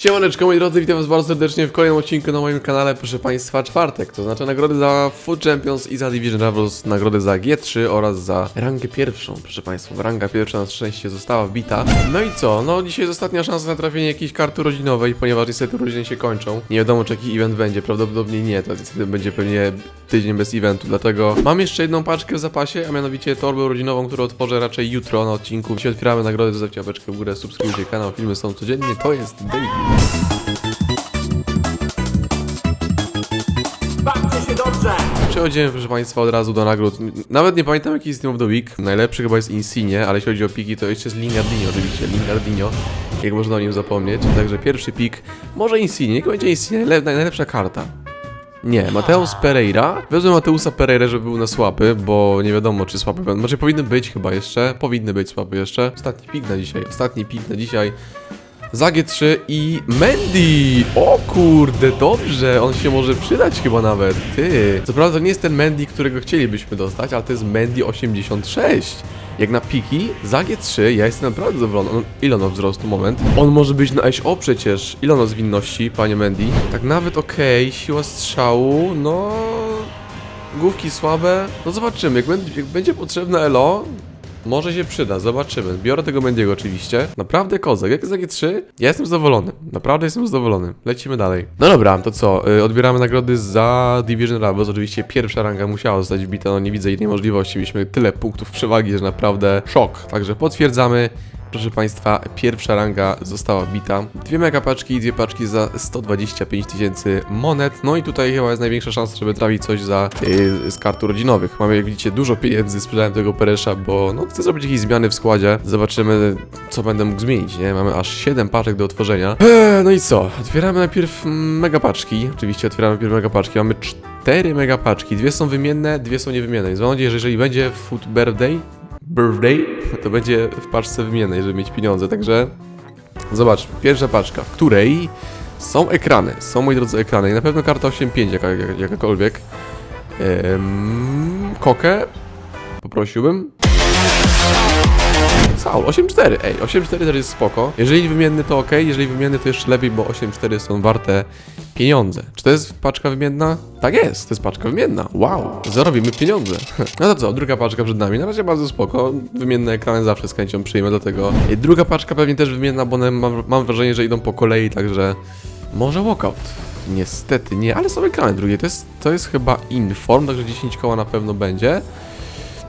Siemaneczko moi drodzy, witam was bardzo serdecznie w kolejnym odcinku na moim kanale, proszę państwa, czwartek, to znaczy nagrody za Food Champions i za Division Rivals, nagrody za G3 oraz za rangę pierwszą, proszę państwa, ranga pierwsza na szczęście została wbita. No i co, no dzisiaj jest ostatnia szansa na trafienie jakiejś karty urodzinowej, ponieważ niestety urodziny się kończą, nie wiadomo czy jaki event będzie, prawdopodobnie nie, to niestety będzie pewnie tydzień bez eventu, dlatego mam jeszcze jedną paczkę w zapasie, a mianowicie torbę urodzinową, którą otworzę raczej jutro na odcinku. Dzisiaj otwieramy nagrody, zostawcie łapeczkę w górę, subskrybujcie kanał, filmy są codziennie, to jest Daily. Bawcie się dobrze! Przechodzimy, proszę Państwa, od razu do nagród. Nawet nie pamiętam, jaki jest Team of the Week. Najlepszy chyba jest Insigne, ale jeśli chodzi o piki, to jeszcze jest Lingardinho, oczywiście. Lingardinho, jak można o nim zapomnieć. Także pierwszy pik, może Insigne, niech będzie Insigne, najle- najlepsza karta. Nie, Mateus Pereira. Wezmę Mateusa Pereira, żeby był na słapy, bo nie wiadomo, czy słapy będą. Znaczy, powinny być chyba jeszcze. Powinny być słapy jeszcze. Ostatni pik na dzisiaj. Ostatni pik na dzisiaj. Za G3 i Mandy! O kurde, dobrze, on się może przydać chyba nawet, ty. Co prawda to nie jest ten Mandy, którego chcielibyśmy dostać, ale to jest Mandy 86. Jak na piki, za G3 ja jestem naprawdę zadowolony. On, ile on wzrostu, moment? On może być na SO przecież. Ile on ma zwinności, panie Mandy? Tak nawet okej, siła strzału, no... Główki słabe, no zobaczymy, jak, będzie- jak będzie potrzebne elo, może się przyda, zobaczymy. Biorę tego Mendiego oczywiście. Naprawdę kozak, jak za G3, ja jestem zadowolony. Naprawdę jestem zadowolony. Lecimy dalej. No dobra, to co? Y, Odbieramy nagrody za Division Rivals. Oczywiście pierwsza ranga musiała zostać wbita, no nie widzę innej możliwości. Mieliśmy tyle punktów przewagi, że naprawdę szok. Także potwierdzamy. Proszę Państwa, pierwsza ranga została wbita. Dwie mega paczki i dwie paczki za 125 tysięcy monet. No i tutaj chyba jest największa szansa, żeby trafić coś za yy, z kart urodzinowych. Mamy, jak widzicie, dużo pieniędzy. Sprzedałem tego Peresza, bo no, chcę zrobić jakieś zmiany w składzie. Zobaczymy, co będę mógł zmienić, nie? Mamy aż 7 paczek do otworzenia. Eee, no i co? Otwieramy najpierw mm, mega paczki. Oczywiście otwieramy najpierw mega paczki. Mamy 4 mega paczki. Dwie są wymienne, dwie są niewymienne. Więc mam nadzieję, że jeżeli będzie Food Birthday, birthday, to będzie w paczce wymiennej, żeby mieć pieniądze, także zobaczmy. Pierwsza paczka, w której są ekrany, są moi drodzy ekrany i na pewno karta 8.5 jaka, jaka- jakakolwiek. Ehm, kokę poprosiłbym. Saul, 8.4, ej, 8.4 też jest spoko. Jeżeli wymienny to ok, jeżeli wymienny to jeszcze lepiej, bo 8.4 są warte pieniądze. Czy to jest paczka wymienna? Tak jest, to jest paczka wymienna. Wow, zarobimy pieniądze. No to co, druga paczka przed nami. Na razie bardzo spoko. Wymienne ekrany zawsze z chęcią przyjmę, dlatego. I druga paczka pewnie też wymienna, bo one mam, mam wrażenie, że idą po kolei, także może walkout. Niestety nie, ale są ekrany drugie. To jest, to jest chyba Inform, także 10 koła na pewno będzie.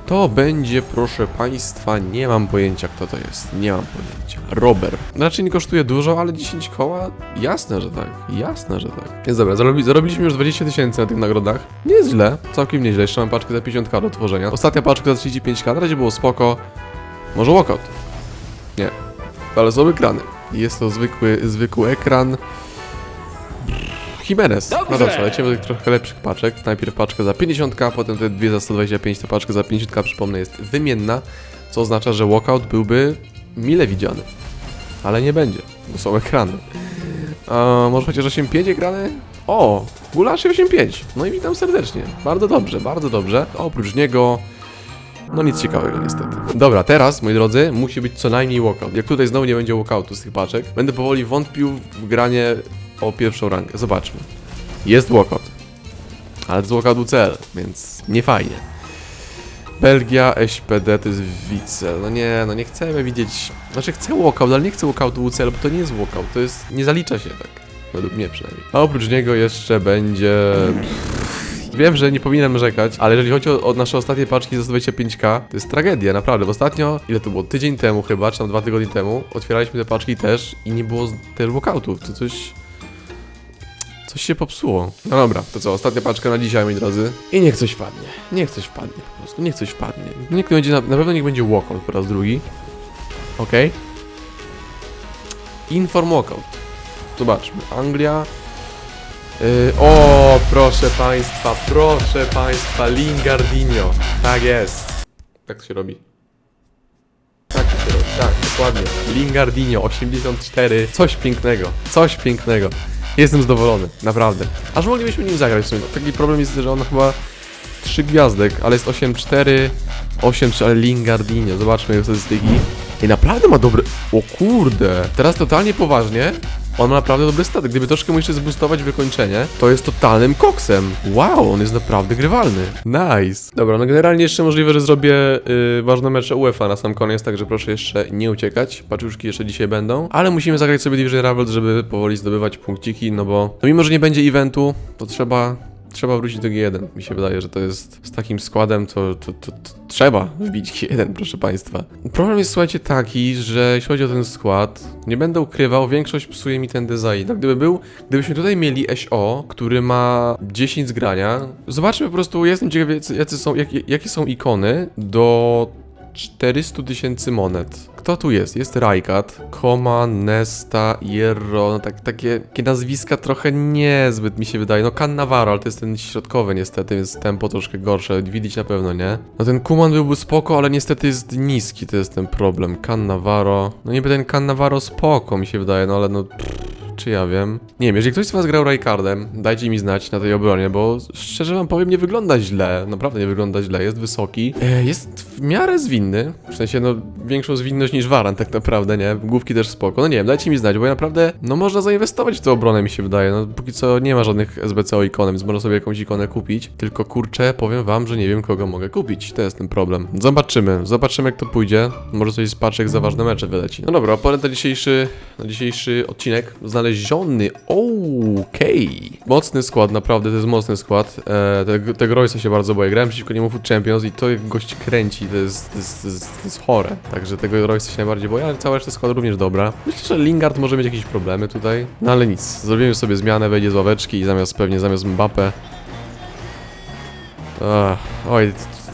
To będzie, proszę Państwa, nie mam pojęcia kto to jest. Nie mam pojęcia. Robert. Raczej nie kosztuje dużo, ale 10 koła? Jasne, że tak. Jasne, że tak. Jest dobra, zarobi, zarobiliśmy już 20 tysięcy na tych nagrodach. Nie jest źle, całkiem nieźle. Jeszcze mam paczkę za 50k do otworzenia. Ostatnia paczka za 35k, na razie było spoko. Może walkout? Nie. Ale są ekrany. Jest to zwykły, zwykły ekran. Jimenez. No Dobrze. dobrze, lecimy do tych trochę lepszych paczek. Najpierw paczkę za 50k, potem te dwie za 125, ta paczka za 50k, przypomnę, jest wymienna, co oznacza, że walkout byłby mile widziany. Ale nie będzie, bo są ekrany. A, może chociaż 8.5 ekrany? O, Gulasz i 8.5. No i witam serdecznie. Bardzo dobrze, bardzo dobrze. Oprócz niego... No nic ciekawego niestety. Dobra, teraz, moi drodzy, musi być co najmniej walkout. Jak tutaj znowu nie będzie walkoutu z tych paczek, będę powoli wątpił w granie o pierwszą rangę. Zobaczmy. Jest walkout. Ale to jest walkout UCL, więc nie fajnie. Belgia, SPD to jest Wicel. No nie, no nie chcemy widzieć... Znaczy chcę walkout, ale nie chcę walkoutu UCL, bo to nie jest walkout. To jest... nie zalicza się tak. Według mnie przynajmniej. A oprócz niego jeszcze będzie... Wiem, że nie powinienem narzekać, ale jeżeli chodzi o, o nasze ostatnie paczki za 125k, to jest tragedia, naprawdę. Bo ostatnio, ile to było? Tydzień temu chyba, czy tam dwa tygodnie temu, otwieraliśmy te paczki też i nie było też walkoutów. To coś... Coś się popsuło. No dobra, to co, ostatnia paczka na dzisiaj, moi drodzy. I niech coś wpadnie. Niech coś wpadnie po prostu, niech coś wpadnie. Niech będzie, na, na pewno niech będzie walkout po raz drugi. Okej. Inform walkout. Zobaczmy. Anglia. Yy, o, proszę państwa, proszę państwa, Lingardinho. Tak jest. Tak się robi. Tak się robi, tak, dokładnie. Lingardinho, 84. Coś pięknego, coś pięknego. Jestem zadowolony, naprawdę. Aż moglibyśmy nim zagrać w sumie. Taki problem jest, że on chyba 3 gwiazdek, ale jest 8-4, 8-3, ale Lingardinho, zobaczmy jego statystyki. I naprawdę ma dobre... O kurde! Teraz totalnie poważnie. On ma naprawdę dobry statek. Gdyby troszkę mu jeszcze zboostować wykończenie, to jest totalnym koksem. Wow, on jest naprawdę grywalny. Nice. Dobra, no generalnie jeszcze możliwe, że zrobię yy, ważne mecze UEFA na sam koniec, także proszę jeszcze nie uciekać. Paczuszki jeszcze dzisiaj będą. Ale musimy zagrać sobie Division Rivals, żeby powoli zdobywać punkciki, no bo no mimo, że nie będzie eventu, to trzeba Trzeba wrócić do G1. Mi się wydaje, że to jest z takim składem, to, to, to, to trzeba wbić G1, proszę Państwa. Problem jest, słuchajcie, taki, że jeśli chodzi o ten skład, nie będę ukrywał, większość psuje mi ten design. No, gdyby był, gdybyśmy tutaj mieli SO, który ma 10 zgrania, zobaczmy po prostu, jestem ciekaw, jacy, są, jak, jakie są ikony do 400 tysięcy monet. Kto tu jest? Jest Rajkat, Koma, Nesta, Jerro, no tak, takie, takie nazwiska trochę niezbyt mi się wydaje. No Cannavaro, ale to jest ten środkowy niestety, więc tempo troszkę gorsze, widzieć na pewno, nie? No ten Kuman byłby spoko, ale niestety jest niski, to jest ten problem. Cannavaro, no niby ten Cannavaro spoko mi się wydaje, no ale no... Pff. Czy ja wiem? Nie wiem, jeżeli ktoś z was grał Raycardem, dajcie mi znać na tej obronie, bo szczerze wam powiem, nie wygląda źle. Naprawdę nie wygląda źle, jest wysoki. E, jest w miarę zwinny, w sensie no większą zwinność niż Waran tak naprawdę, nie? Główki też spoko. No nie wiem, dajcie mi znać, bo ja naprawdę, no można zainwestować w tę obronę mi się wydaje. No póki co nie ma żadnych SBCO ikon, więc można sobie jakąś ikonę kupić. Tylko kurczę, powiem wam, że nie wiem kogo mogę kupić. To jest ten problem. Zobaczymy, zobaczymy jak to pójdzie. Może coś z paczek za ważne mecze wyleci. No dobra, oponent na dzisiejszy, na dzisiejszy odcinek znaleziony. Okej. Mocny skład, naprawdę, to jest mocny skład. E, te, tego Royce'a się bardzo boję. Grałem przeciwko niemu Food Champions i to jak gość kręci, to jest, to jest, to jest, to jest chore. Także tego Royce'a się najbardziej boję, ale cała reszta składu również dobra. Myślę, że Lingard może mieć jakieś problemy tutaj. No ale nic, zrobimy sobie zmianę, wejdzie z ławeczki i zamiast pewnie zamiast Mbappe. Ach, oj,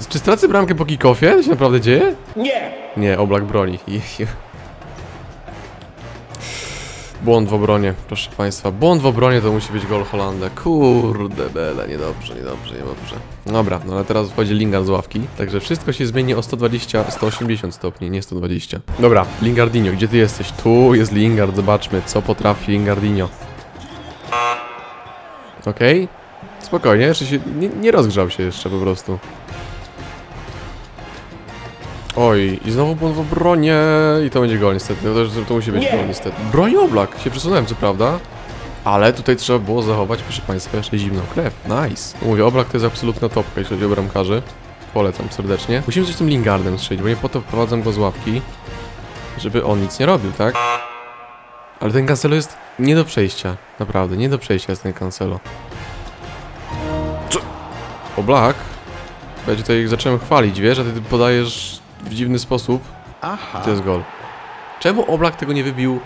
czy stracę bramkę po kick-offie? To się naprawdę dzieje? Nie! Nie, oblak broni. Błąd w obronie, proszę państwa. Błąd w obronie to musi być gol Holanda. Kurde bele, niedobrze, niedobrze, niedobrze. Dobra, no ale teraz wchodzi Lingard z ławki, także wszystko się zmieni o 120, 180 stopni, nie 120. Dobra, Lingardinho, gdzie ty jesteś? Tu jest Lingard, zobaczmy, co potrafi Lingardinho. Okej, spokojnie, jeszcze się, nie, nie rozgrzał się jeszcze po prostu. Oj, i znowu błąd w obronie i to będzie gol niestety, to, to, to musi być gol niestety. Broni oblak, się przesunąłem co prawda, ale tutaj trzeba było zachować, proszę Państwa, jeszcze zimną krew. Nice. Mówię, oblak to jest absolutna topka, jeśli chodzi o bramkarzy. Polecam serdecznie. Musimy coś z tym Lingardem strzelić, bo nie po to wprowadzam go z ławki, żeby on nic nie robił, tak? Ale ten Cancelo jest nie do przejścia, naprawdę, nie do przejścia jest ten Cancelo. Co? Oblak? Ja tutaj zacząłem chwalić, wiesz, a ty podajesz w dziwny sposób. Aha. To jest gol. Czemu Oblak tego nie wybił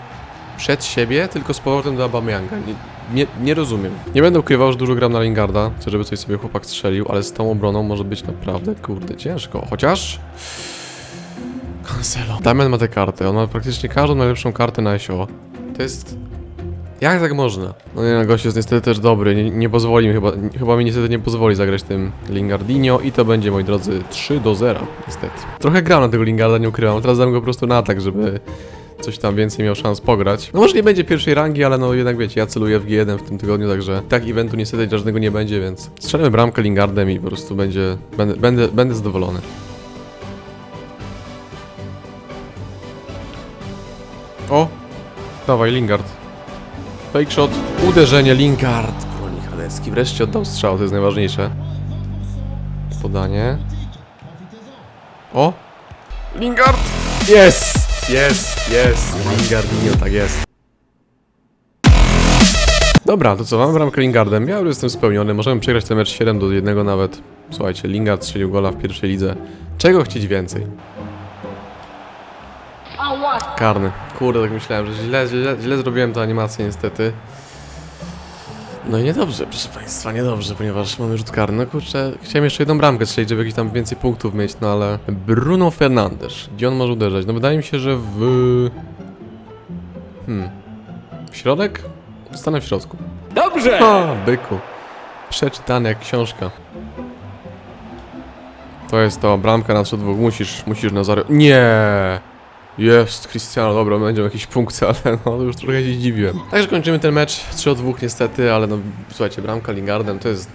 przed siebie, tylko z powrotem do Aubameyanga? Nie, nie, nie rozumiem. Nie będę ukrywał, że dużo gram na Lingarda. Chcę, żeby coś sobie chłopak strzelił, ale z tą obroną może być naprawdę, kurde, ciężko. Chociaż... Cancelo. Damian ma tę kartę. On ma praktycznie każdą najlepszą kartę na SO. To jest... Jak tak można? No nie, no, gość jest niestety też dobry, nie, nie pozwoli mi chyba, chyba mi niestety nie pozwoli zagrać tym Lingardinho i to będzie, moi drodzy, 3 do 0, niestety. Trochę gram na tego Lingarda, nie ukrywam, teraz dam go po prostu na atak, żeby coś tam więcej miał szans pograć. No może nie będzie pierwszej rangi, ale no jednak wiecie, ja celuję w G1 w tym tygodniu, także tak eventu niestety żadnego nie będzie, więc strzelimy bramkę Lingardem i po prostu będzie, będę, będę, będę zadowolony. O! Dawaj, Lingard. Fake shot, uderzenie, Lingard. Broni Halecki, wreszcie oddał strzał, to jest najważniejsze. Podanie. O! Lingard! Jest! Jest! Jest! Lingardinho, tak jest. Dobra, to co, mam bramkę Lingardem. Ja już jestem spełniony, możemy przegrać ten mecz 7 do 1 nawet. Słuchajcie, Lingard strzelił gola w pierwszej lidze. Czego chcieć więcej? Karny. Kurde, tak myślałem, że źle, źle, źle zrobiłem tę animację niestety. No i niedobrze, proszę Państwa, niedobrze, ponieważ mamy rzut karny. No kurczę, chciałem jeszcze jedną bramkę strzelić, żeby jakiś tam więcej punktów mieć, no ale... Bruno Fernandes. Gdzie on może uderzać? No wydaje mi się, że w... Hmm... W środek? Stanę w środku. Dobrze! Ha, byku. Przeczytane jak książka. To jest to, bramka na 3 dwóch. Musisz, musisz Nazario... Nie! Jest, Cristiano, dobra, będą jakieś punkty, ale no już trochę się zdziwiłem. Także kończymy ten mecz, 3 od 2 niestety, ale no słuchajcie, bramka Lingardem to jest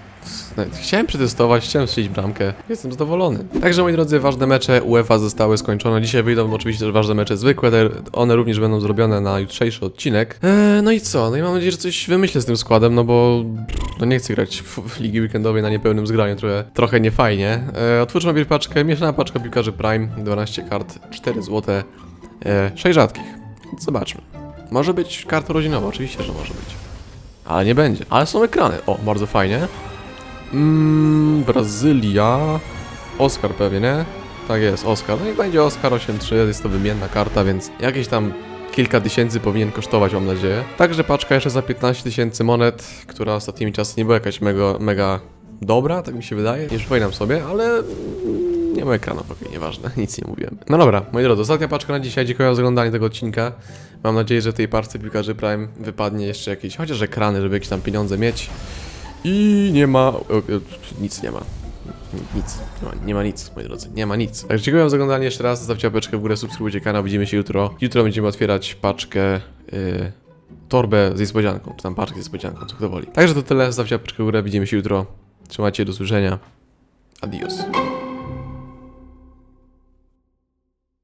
chciałem przetestować, chciałem strzelić bramkę. Jestem zadowolony. Także moi drodzy, ważne mecze UEFA zostały skończone. Dzisiaj wyjdą oczywiście też ważne mecze zwykłe. One również będą zrobione na jutrzejszy odcinek. Eee, no i co? No i mam nadzieję, że coś wymyślę z tym składem, no bo no nie chcę grać w, w ligi weekendowej na niepełnym zgraniu, trochę, trochę niefajnie. Eee, otwórzmy najpierw paczkę, mieszana paczka piłkarzy Prime, 12 kart, 4 złote, e, 6 rzadkich. Zobaczmy. Może być karta rodzinowa, oczywiście, że może być. Ale nie będzie. Ale są ekrany. O, bardzo fajnie. Mm, Brazylia. Oscar pewnie, nie? Tak jest, Oscar. No niech będzie Oscar 8.3, jest to wymienna karta, więc jakieś tam kilka tysięcy powinien kosztować, mam nadzieję. Także paczka jeszcze za 15 tysięcy monet, która ostatnimi czasy nie była jakaś mega, mega dobra, tak mi się wydaje. Nie przypominam sobie, ale nie ma ekranów, okej, nieważne, nic nie mówiłem. No dobra, moi drodzy, ostatnia paczka na dzisiaj. Dziękuję za oglądanie tego odcinka. Mam nadzieję, że w tej parce piłkarzy Prime wypadnie jeszcze jakieś, chociaż ekrany, żeby jakieś tam pieniądze mieć. I nie ma. Nic nie ma. Nic. Nie ma, nie ma nic, moi drodzy. Nie ma nic. Także dziękuję za oglądanie jeszcze raz. Zostawcie łapeczkę w górę, subskrybujcie kanał. Widzimy się jutro. Jutro będziemy otwierać paczkę. Yy, torbę z niespodzianką. Czy tam paczkę z niespodzianką, co kto woli. Także to tyle. Zostawcie łapeczkę w górę. Widzimy się jutro. Trzymajcie do usłyszenia. Adios.